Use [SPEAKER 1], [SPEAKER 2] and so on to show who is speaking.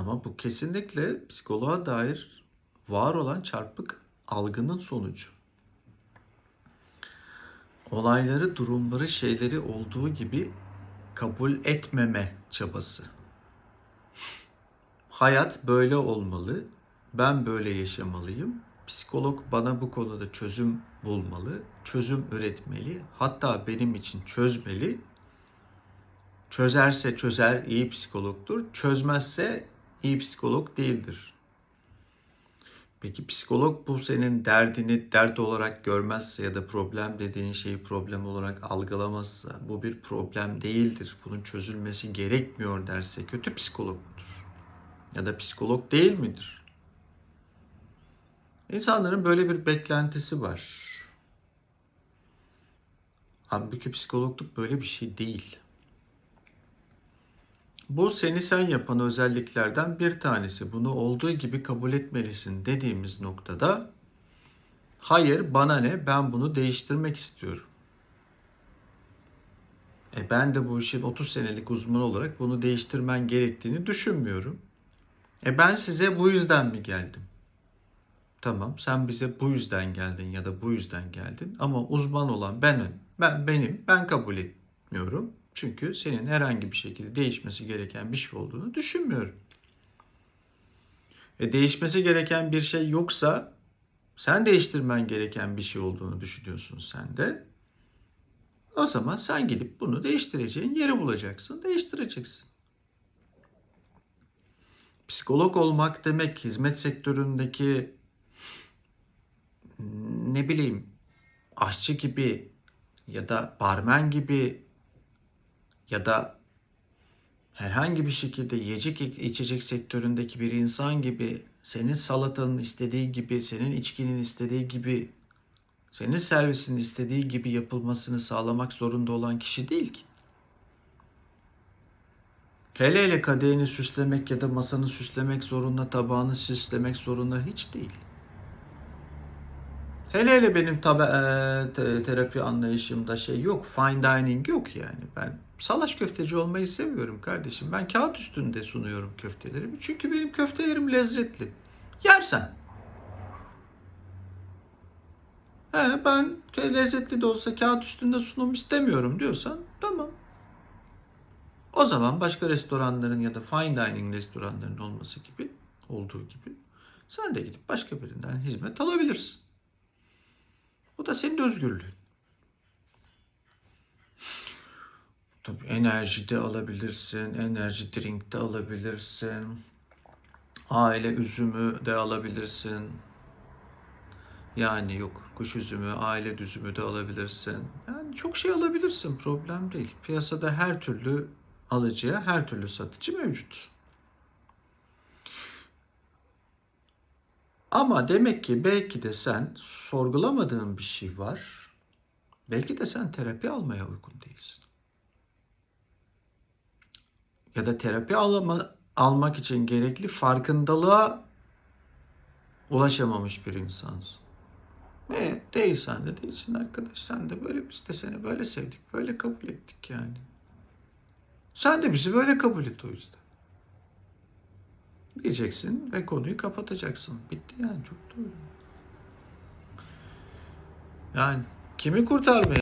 [SPEAKER 1] Ama bu kesinlikle psikoloğa dair var olan çarpık algının sonucu. Olayları, durumları, şeyleri olduğu gibi kabul etmeme çabası. Hayat böyle olmalı. Ben böyle yaşamalıyım. Psikolog bana bu konuda çözüm bulmalı, çözüm üretmeli. Hatta benim için çözmeli. Çözerse çözer iyi psikologdur. Çözmezse iyi psikolog değildir. Peki psikolog bu senin derdini dert olarak görmezse ya da problem dediğin şeyi problem olarak algılamazsa bu bir problem değildir. Bunun çözülmesi gerekmiyor derse kötü psikolog mudur? Ya da psikolog değil midir? İnsanların böyle bir beklentisi var. Halbuki psikologluk böyle bir şey değil. Bu seni sen yapan özelliklerden bir tanesi. Bunu olduğu gibi kabul etmelisin dediğimiz noktada hayır bana ne ben bunu değiştirmek istiyorum. E ben de bu işin 30 senelik uzmanı olarak bunu değiştirmen gerektiğini düşünmüyorum. E ben size bu yüzden mi geldim? Tamam sen bize bu yüzden geldin ya da bu yüzden geldin ama uzman olan benim. Ben benim ben kabul etmiyorum. Çünkü senin herhangi bir şekilde değişmesi gereken bir şey olduğunu düşünmüyorum. E değişmesi gereken bir şey yoksa sen değiştirmen gereken bir şey olduğunu düşünüyorsun sen de. O zaman sen gidip bunu değiştireceğin yeri bulacaksın, değiştireceksin. Psikolog olmak demek hizmet sektöründeki ne bileyim aşçı gibi ya da barmen gibi ya da herhangi bir şekilde yiyecek içecek sektöründeki bir insan gibi senin salatanın istediği gibi, senin içkinin istediği gibi, senin servisinin istediği gibi yapılmasını sağlamak zorunda olan kişi değil ki. Hele hele kadehini süslemek ya da masanı süslemek zorunda, tabağını süslemek zorunda hiç değil. Hele hele benim tabi, e, te- terapi anlayışımda şey yok. Fine dining yok yani. Ben salaş köfteci olmayı seviyorum kardeşim. Ben kağıt üstünde sunuyorum köftelerimi. Çünkü benim köftelerim lezzetli. Yersen. He, ben lezzetli de olsa kağıt üstünde sunum istemiyorum diyorsan tamam. O zaman başka restoranların ya da fine dining restoranların olması gibi olduğu gibi sen de gidip başka birinden hizmet alabilirsin. Bu da senin özgürlüğün. Tabii enerji de alabilirsin, enerji drink de alabilirsin. Aile üzümü de alabilirsin. Yani yok kuş üzümü, aile üzümü de alabilirsin. Yani çok şey alabilirsin, problem değil. Piyasada her türlü alıcıya, her türlü satıcı mevcut. Ama demek ki belki de sen sorgulamadığın bir şey var. Belki de sen terapi almaya uygun değilsin. Ya da terapi alma, almak için gerekli farkındalığa ulaşamamış bir insansın. Ne? Değilsen de değilsin arkadaş. Sen de böyle biz de seni böyle sevdik, böyle kabul ettik yani. Sen de bizi böyle kabul et o yüzden diyeceksin ve konuyu kapatacaksın. Bitti yani çok doğru. Yani kimi kurtarmaya